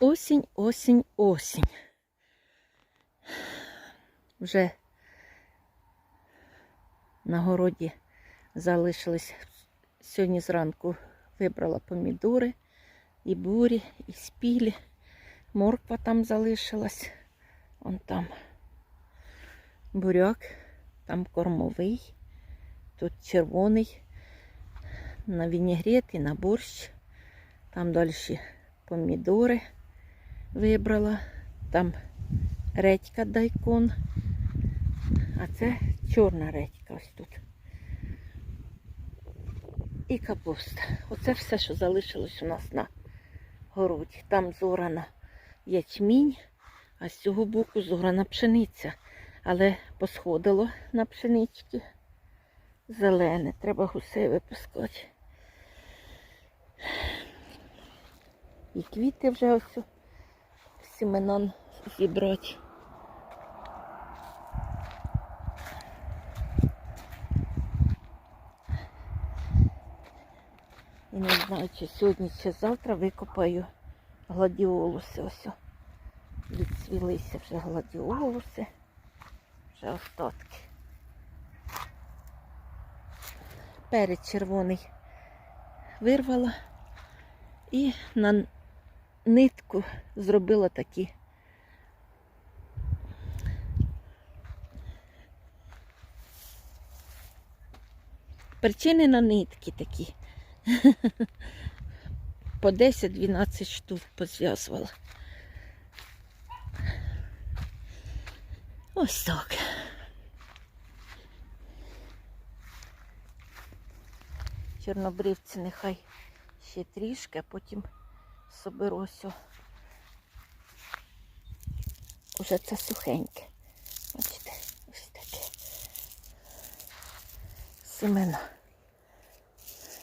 Осінь, осінь, осінь. Вже на городі залишились. Сьогодні зранку вибрала помідори, і бурі, і спілі. Морква там залишилась. Вон там буряк, там кормовий, тут червоний, на вінігрет і на борщ. Там далі помідори вибрала. Там редька дайкон. А це чорна редька ось тут. І капуста. Оце все, що залишилось у нас на городі. Там зорана ячмінь, а з цього боку зорана пшениця. Але посходило на пшенички. Зелене, треба гусей випускати. І квіти вже ось сіменон зібрати. І не знаю, чи сьогодні, чи завтра викопаю гладіолуси. Ось. о. Відцвілися вже гладіолуси. Вже остатки. Перець червоний вирвала і на нитку зробила такі. Причини на нитки такі. По 10-12 штук позв'язувала. Ось так. Чорнобривці нехай ще трішки, а потім соберуся. Уже це сухеньке. Бачите, ось таке. Семена.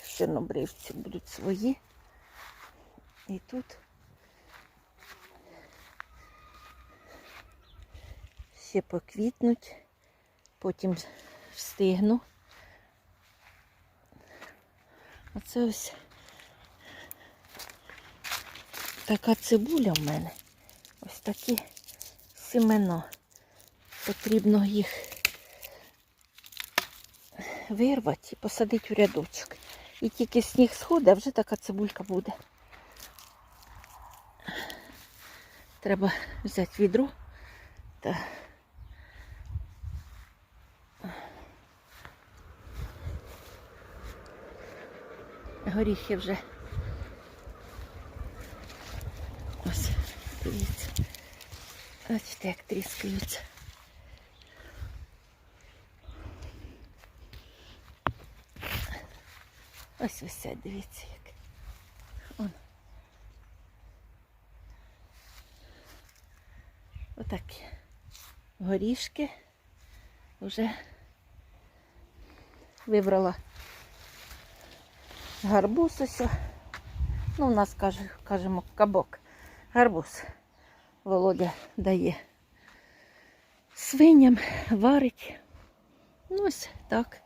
Чорнобривці будуть свої. І тут ще поквітнуть, потім встигну. Оце ось така цибуля в мене. Ось такі семена. Потрібно їх вирвати і посадити у рядочок. І тільки сніг сходить, а вже така цибулька буде. Треба взяти відро та горіхи вже. Ось, дивіться. Бачите, як тріскаються. Ось висять, дивіться як. Он. Отакі горішки вже вибрала гарбуз ось. Ну, у нас кажемо кабок. Гарбуз. Володя дає свиням, варить. Ну ось так.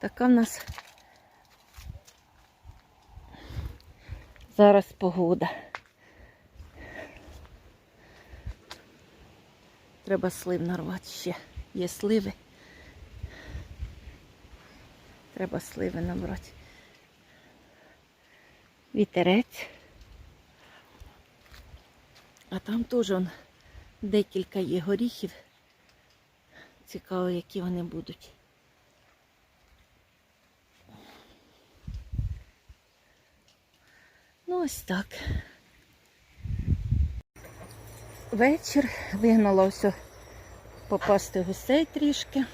Така в нас зараз погода. Треба слив нарвати ще. Є сливи. Треба сливи набрати. Вітерець. А там теж он, декілька є горіхів. Цікаво, які вони будуть. Ну, ось так. Вечір вигнала ось попасти гусей трішки.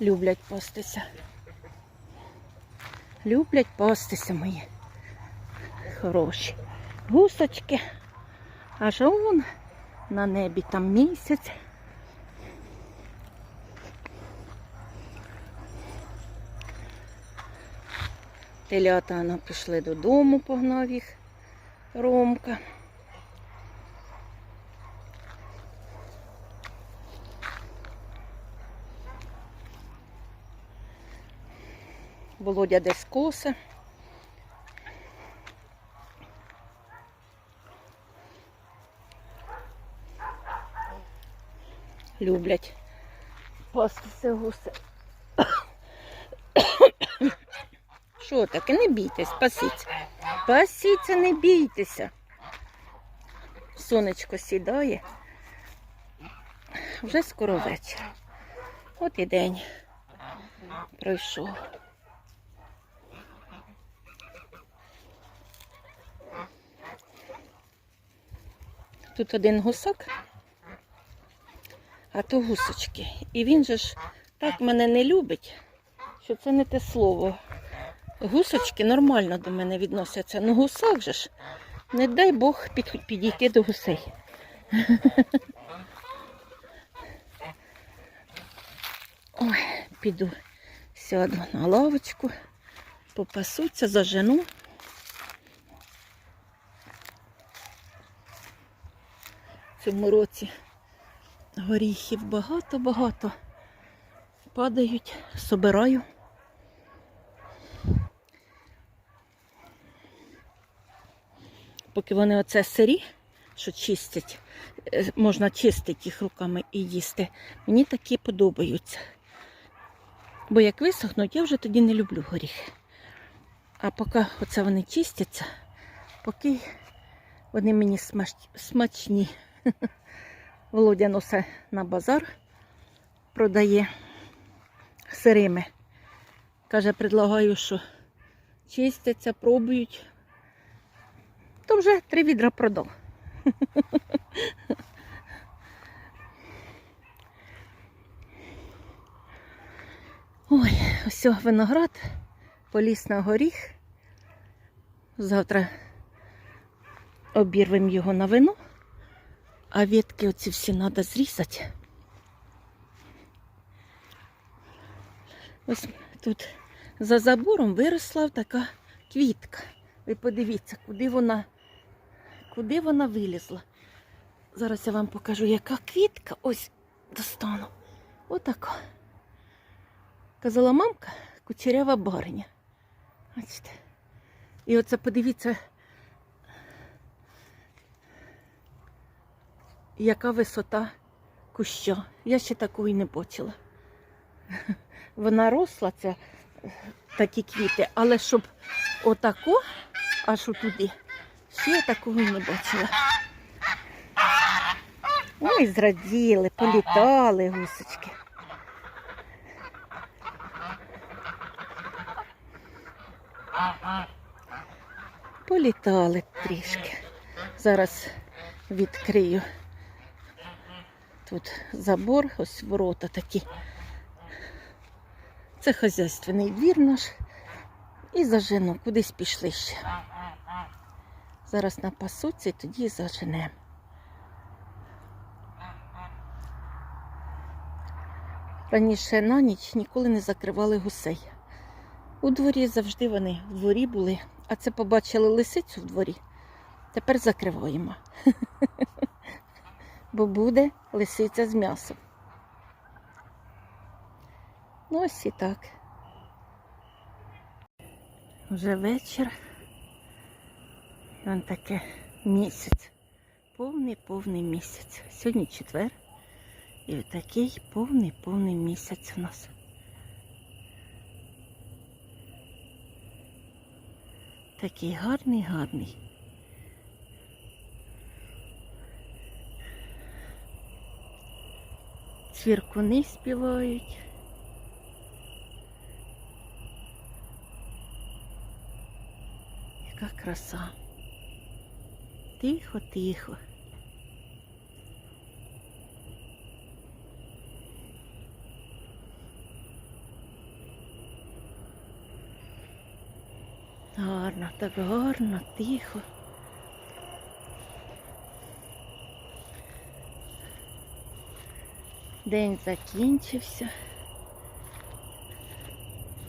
Люблять пастися. Люблять пастися мої хороші гусочки. Аж он на небі там місяць. Телята ну, пішли додому, погнав їх Ромка. Володя десь косе. Люблять пастися гуси. Що таке? Не бійтесь, пасіться. Пасіться, не бійтеся. Сонечко сідає. Вже скоро вечір. От і день пройшов. Тут один гусак, а то гусочки. І він же ж так мене не любить, що це не те слово. Гусочки нормально до мене відносяться. Ну гусак же ж, не дай Бог під, підійти до гусей. Ой, піду сяду на лавочку, попасуться, зажену. Цьому році горіхів багато-багато. Падають, собираю. Поки вони оце сирі, що чистять, е, можна чистити їх руками і їсти. Мені такі подобаються. Бо як висохнуть, я вже тоді не люблю горіхи. А поки оце вони чистяться, поки вони мені смач- смачні. Володя носе на базар, продає сирими. Каже, предлагаю, що чистяться, пробують. То вже три відра продав. Ой, ось виноград, поліз на горіх. Завтра обірвемо його на вино, а ветки оці всі треба зрізати. Ось тут за забором виросла така квітка. Ви подивіться, куди вона, куди вона вилізла. Зараз я вам покажу, яка квітка. Ось достану. Отака. Казала мамка, кучерява бариня. Бачите. І оце подивіться, яка висота куща. Я ще такої не бачила. Вона росла, ця, такі квіти, але щоб отако, аж отуди, ще я такого не бачила. Ой, зраділи, політали гусочки. Політали трішки. Зараз відкрию. Тут забор, ось ворота такі. Це хазяйственний двір наш. І зажену, кудись пішли ще. Зараз напасуться і тоді заженемо. Раніше на ніч ніколи не закривали гусей. У дворі завжди вони в дворі були, а це побачили лисицю в дворі. Тепер закриваємо. Бо буде лисиця з м'ясом. Ну ось і так. Вже вечір. Вон таке місяць. Повний повний місяць. Сьогодні четвер. І такий повний повний місяць у нас. Такий гарний, гарний. Цвіркуни співають. Яка краса. Тихо, тихо. Гарно, так гарно, тихо. День закінчився.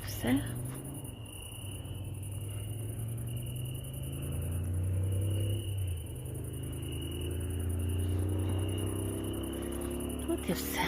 Все. От і все.